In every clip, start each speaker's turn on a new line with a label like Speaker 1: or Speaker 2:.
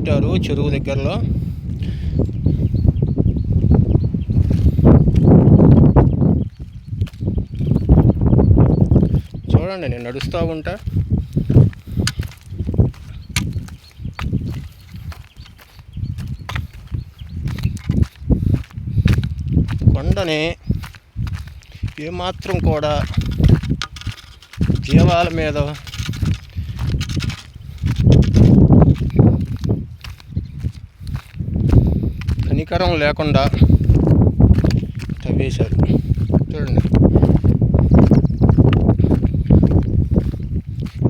Speaker 1: పెట్టారు చెరువు దగ్గరలో. చూడండి నేను నడుస్తూ ఉంటా. కొండని ఏమాత్రం కూడా జీవాల మీద కనికరం లేకుండా తవ్వేశారు. చూడండి.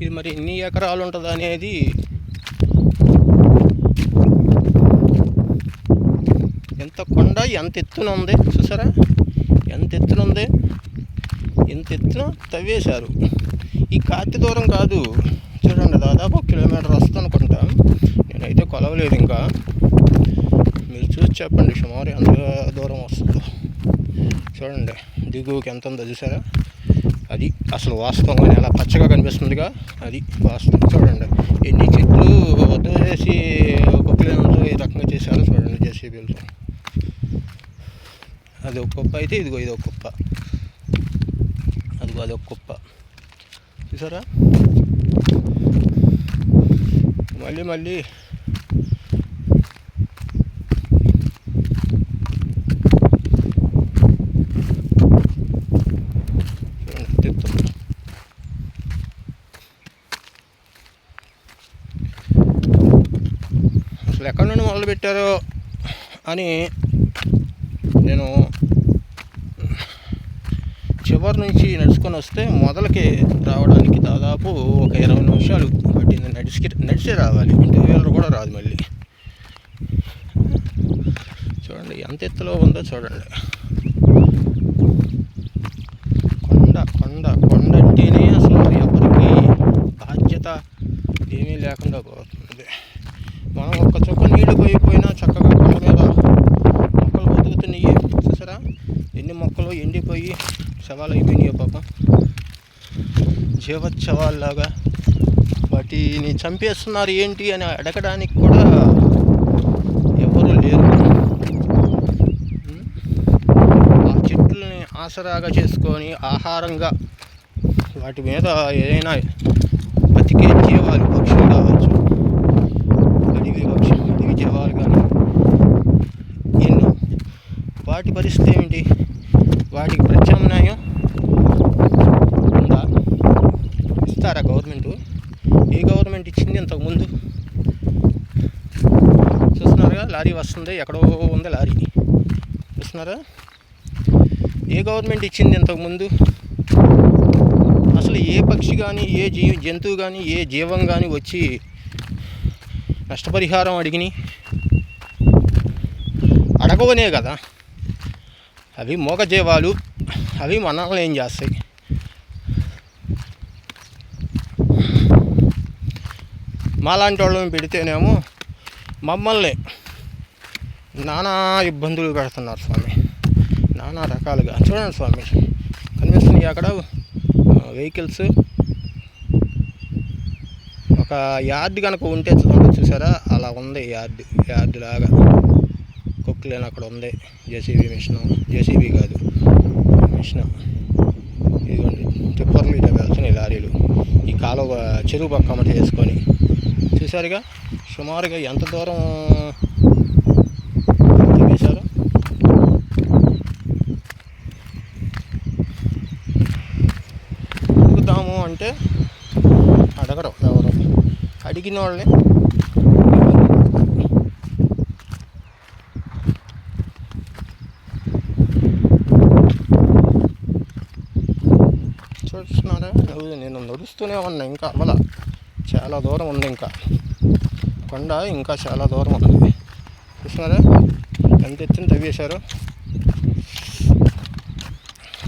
Speaker 1: ఇది మరి ఎన్ని ఎకరాలు ఉంటుంది అనేది ఎంత కొండ ఎంత ఎత్తున ఉంది? చూసారా? ఎంత ఎత్తున ఉంది? ఎంత ఎత్తున తవ్వేశారు. ఈ కాతి దూరం కాదు. చూడండి దాదాపు కిలోమీటర్ వస్తుంది అనుకుంటా. నేనైతే కొలవలేదు ఇంకా. మీరు చూసి చెప్పండి సుమారు ఎంత దూరం వస్తుందో. చూడండి దిగువకి ఎంత ఉందో చూసారా? అది అసలు వాస్తవంగా ఎలా పచ్చగా కనిపిస్తుందిగా. అది వాస్తవం. చూడండి ఎన్ని చెట్లు వదిలేసి కుక్కలేనంతో ఈ రకంగా చేశారో చూడండి జేసీబీలతో అది ఒక కుప్ప అయితే ఇదిగో ఇది ఒక కుప్ప. అదిగో అది ఒక కుప్ప. చూసారా? మళ్ళీ మళ్ళీ చూడండి తిప్పుతుంది. అసలు ఎక్కడి నుండి మొదలుపెట్టారో అని నేను చివరి నుంచి నడుచుకొని వస్తే మొదలకి రావడానికి దాదాపు ఒక ఇరవై నిమిషాలు పట్టింది. నడిచి నడిచే రావాలి. టూ వీలర్ కూడా రాదు మళ్ళీ. చూడండి ఎంత ఎత్తులో ఉందో చూడండి. కొండ కొండ కొండ అంటేనే అసలు ఎవరికి బాధ్యత ఏమీ లేకుండా పోతుంది. నీళ్ళు పోయిపోయినా చక్కగా కొండ మీద మొక్కలు బతుకుతున్నాయి. చూసారా? ఎన్ని మొక్కలు ఎండిపోయి శవాలు అయిపోయినాయో పాపం. జీవోత్సవాల్లాగా వాటిని చంపేస్తున్నారు ఏంటి అని అడగడానికి కూడా ఎవరు లేరు. ఆ చెట్లని ఆసరాగా చేసుకొని ఆహారంగా వాటి మీద ఏదైనా బతికే జీవాలు పక్షులు కావచ్చు జీవాలు కానీ ఎన్నో. వాటి పరిస్థితి ఏమిటి? వాటికి ప్రత్యామ్నాయం ఉందా? ఇస్తారా గవర్నమెంట్ ఏ గవర్నమెంట్ ఇచ్చింది ఇంతకుముందు? చూస్తున్నారుగా లారీ వస్తుంది ఎక్కడో ఉంది లారీ. చూస్తున్నారా? ఏ గవర్నమెంట్ ఇచ్చింది ఇంతకుముందు? అసలు ఏ పక్షి కానీ ఏ జీ జంతువు కానీ ఏ జీవం కానీ వచ్చి నష్టపరిహారం అడిగిని. అడగవనే కదా. అవి మూగజీవాలు అవి మనల్ని ఏం చేస్తాయి? మాలాంటి వాళ్ళని పెడితేనేమో మమ్మల్ని నానా ఇబ్బందులు పెడుతున్నారు స్వామి. నానా రకాలుగా. చూడండి స్వామి కనిపిస్తుంది అక్కడ? వెహికల్స్. ఒక యార్డ్ కనుక ఉంటే చూడండి చూసారా? అలా ఉంది యార్డ్ యార్డ్ లాగా. కుక్కలేని అక్కడ ఉంది. JCB machine. జేసీబీ కాదు మిషన్. ఇదిగోండి టిప్పర్లు ఇట్లా వెళ్తున్నాయి లారీలు. ఈ కాలువ చెరువు పక్క అమ్మట చేసుకొని. చూసారుగా? సుమారుగా ఎంత దూరం తీశారు అడుగుదాము అంటే అడిగిన వాళ్ళని eh? చూస్తున్నారా? నేను నడుస్తూనే ఉన్నా ఇంకా అవ్వల. చాలా దూరం ఉంది ఇంకా. కొండ ఇంకా చాలా దూరం ఉంది. చూస్తున్నారా? ఎంత ఎత్తున తవ్వేశారు?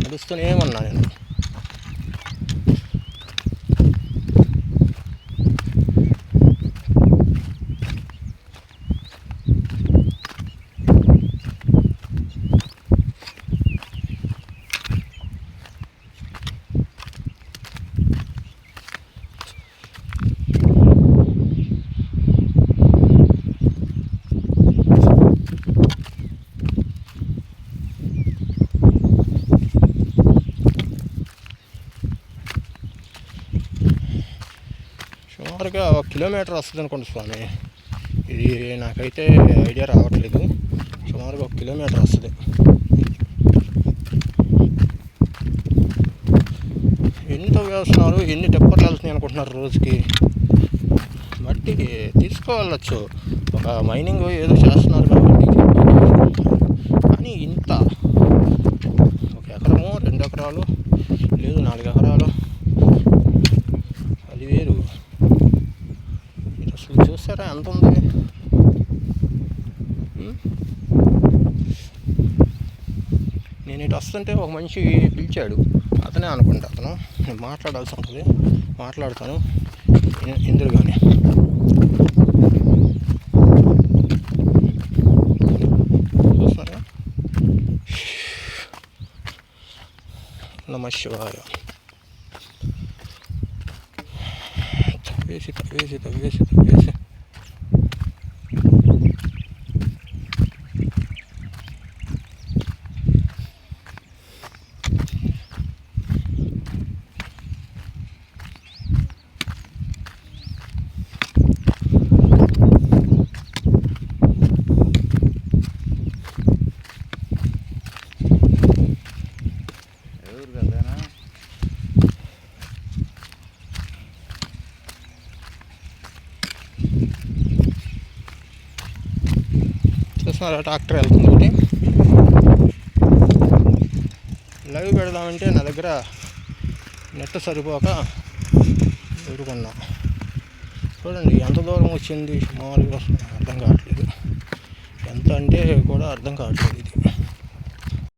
Speaker 1: నడుస్తూనే ఉన్నా నేను. సుమారుగా ఒక కిలోమీటర్ వస్తుంది అనుకోండి స్వామి. ఇది నాకైతే ఐడియా రావట్లేదు. సుమారుగా ఒక కిలోమీటర్ వస్తుంది. ఎంత వేస్తున్నారు ఎన్ని టెప్పర్లు వెళ్తున్నాయి అనుకుంటున్నారు రోజుకి? మట్టి తీసుకోవాలచ్చు. ఒక మైనింగ్ ఏదో చేస్తున్నారు కాబట్టి. కానీ ఇంత ఒక ఎకరము రెండు ఎకరాలు లేదు నాలుగు ఎకరాలు అది వేరు ఇది అసలు చూసారా నేను ఇటు వస్తుంటే ఒక మనిషి పిలిచాడు. అతనే అనుకుంటా అతను నేను మాట్లాడాల్సి ఉంటుంది. మాట్లాడతాను. ఇందులో కానీ నమ శివాయ. తవ్వేసి తవ్వేసి తవ్వేసి తవ్వేసి
Speaker 2: ఎవరు కదేనా
Speaker 1: చూస్తున్నారు ట్రాక్టర్ వెళ్తుంది ఒకటి. లైవ్ పెడదామంటే నా దగ్గర నెట్ సరిపోక ఎదుర్కొన్నా చూడండి ఎంత దూరం వచ్చింది? మామూలుగా అర్థం కావట్లేదు. ఎంత అంటే కూడా అర్థం కావట్లేదు ఇది.